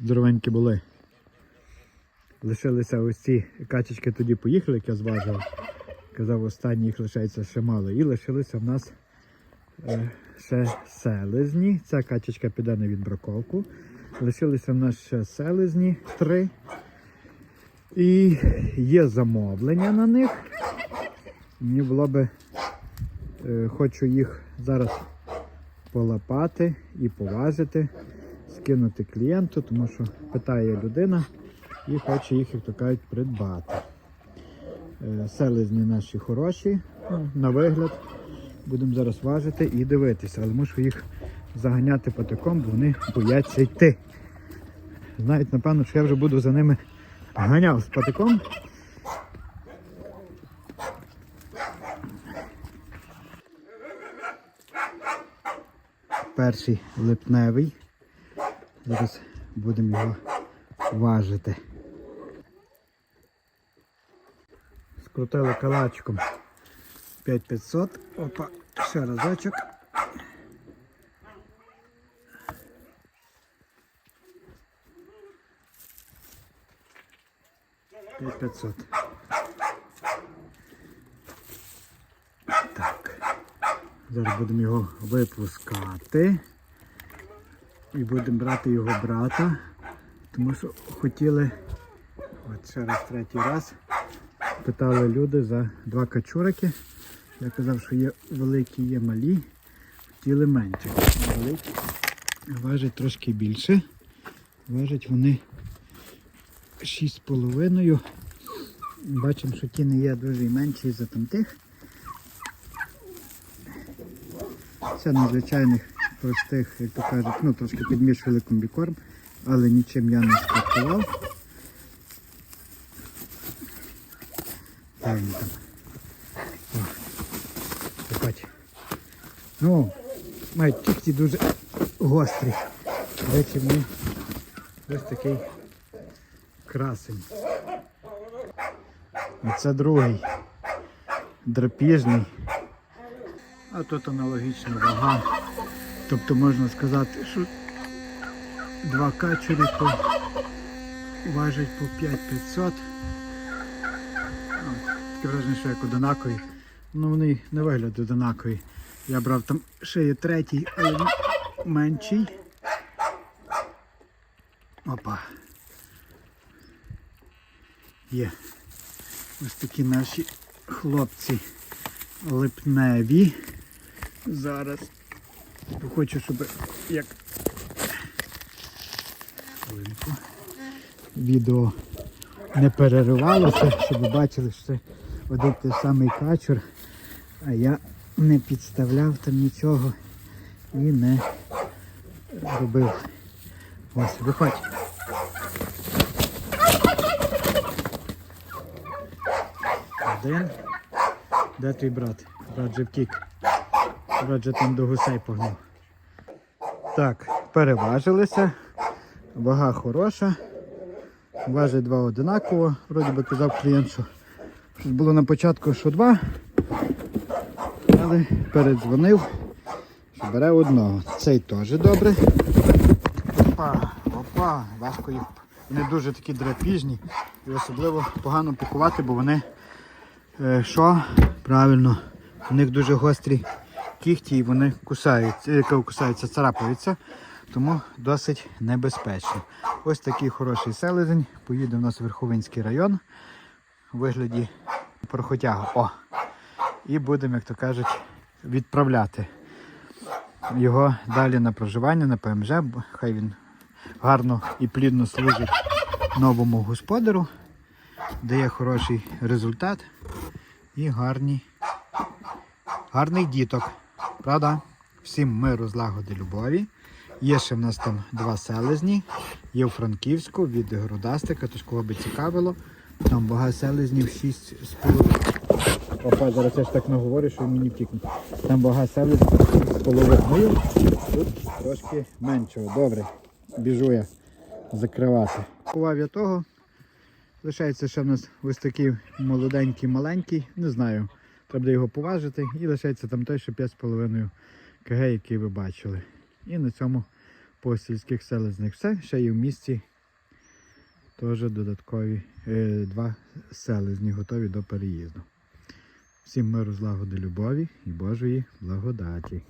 здоровенькі були. Лишилися ось ці качечки тоді поїхали, як я зважив. Казав, останні їх лишається ще мало. І лишилися в нас е, ще селезні. Ця качечка піде на відбраковку. Лишилися в нас ще селезні три. І є замовлення на них. Мені було би, е, хочу їх зараз полапати і поважити, скинути клієнту, тому що питає людина і хоче їх, як то кажуть, придбати. Е, Селезні наші хороші, ну, на вигляд. Будемо зараз важити і дивитися, але мушу їх заганяти патиком, бо вони бояться йти. Знають, напевно, що я вже буду за ними ганяв з патиком. Перший липневий. Зараз будемо його важити. Скрутили калачком 5500. Опа, ще разочок. П'ять п'ятсот. Так. Зараз будемо його випускати. І будемо брати його брата. Тому що хотіли, от ще раз третій раз, питали люди за два качурики. Я казав, що є великі, є малі, хотіли менше. Великі важать трошки більше. Важать вони 6,5. Бачимо, що ті не є дуже менші за тамтих. Це надзвичайних простих, як то кажуть, ну трошки підмішували комбікорм, але нічим я не скартував. Де він там? О, Ну, мають кігті дуже гострі. Речі, вони ось такий красень. Оце другий. Драпіжний. А тут аналогічна вага. Тобто можна сказати, що два качурі по важать по 5500. Таке враження, що як одинакові. Ну вони не виглядають одинакові. Я брав там ще є третій, але він менший. Опа. Є. Ось такі наші хлопці липневі. Зараз хочу, щоб як відео не переривалося, щоб бачили, що це один той самий качур, а я не підставляв там нічого і не робив. Ось, виходь. Один. Де твій брат? Брат же втік. Брат там до гусей погнав. Так, переважилися. Вага хороша. Важить два одинаково. Вроді би казав клієнт, що було на початку, що два. Але передзвонив, що бере одного. Цей теж добре. Опа, опа, важко їх. Вони дуже такі драпіжні і особливо погано пікувати, бо вони Е, Що? Правильно, у них дуже гострі кігті і вони кусаються, е, кусаються, царапаються, тому досить небезпечно. Ось такий хороший селезень. Поїде в нас в Верховинський район у вигляді прохотяга. О! І будемо, як то кажуть, відправляти його далі на проживання на ПМЖ. бо Хай він гарно і плідно служить новому господарю дає хороший результат і гарні, гарний діток. Правда? Всім миру, злагоди, любові. Є ще в нас там два селезні. Є у Франківську від Грудастика, тож кого би цікавило. Там вага селезнів 6 з половиною. Опа, зараз я ж так наговорю, що мені втікне. Там вага селезнів 6 з половиною. Тут трошки меншого. Добре, біжу я закривати. Ховав я того. Лишається ще в нас ось такий молоденький, маленький, не знаю. Треба його поважити. І лишається там той, що 5,5 кг, який ви бачили. І на цьому по сільських селезних все. Ще є в місті теж додаткові е, два селезні готові до переїзду. Всім миру, злагоди, любові і Божої благодаті.